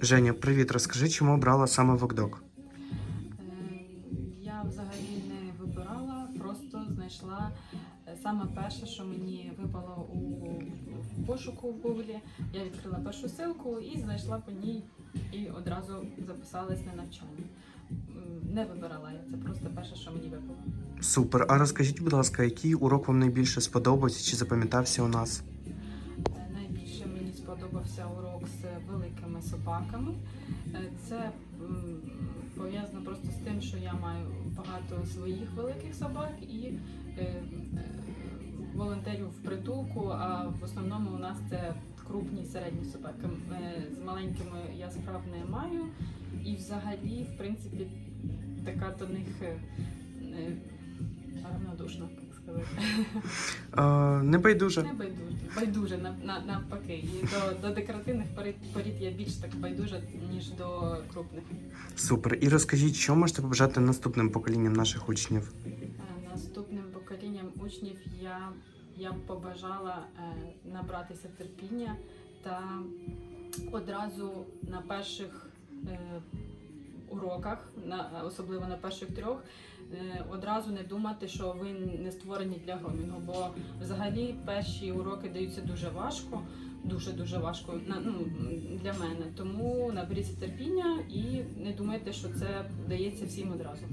Женя, привіт, розкажи, чому обрала саме Вокдок? Е, Я взагалі не вибирала, просто знайшла е, саме перше, що мені випало у пошуку в Гуглі. Я відкрила першу ссылку і знайшла по ній і одразу записалась на навчання. Не вибирала я, це просто перше, що мені випало. Супер. А розкажіть, будь ласка, який урок вам найбільше сподобався чи запам'ятався у нас? Сподобався урок з великими собаками. Е, Це пов'язано просто з тим, що я маю багато своїх великих собак і е, волонтерів в притулку, а в основному у нас це крупні середні собаки. Е, З маленькими я справ не маю. І взагалі, в принципі, така до них равнодушна, сказати. Е, не байдуже. Не байдуже, байдуже на, на, навпаки. І до, до декоративних порід, я більш так байдужа, ніж до крупних. Супер. І розкажіть, що можете побажати наступним поколінням наших учнів? Е, Наступним поколінням учнів я, я б побажала е, набратися терпіння та одразу на перших уроках, на, особливо на перших трьох, е, одразу не думати, що ви не створені для громінгу, бо взагалі перші уроки даються дуже важко. Дуже дуже важко ну для мене. Тому наберіться терпіння і не думайте, що це дається всім одразу.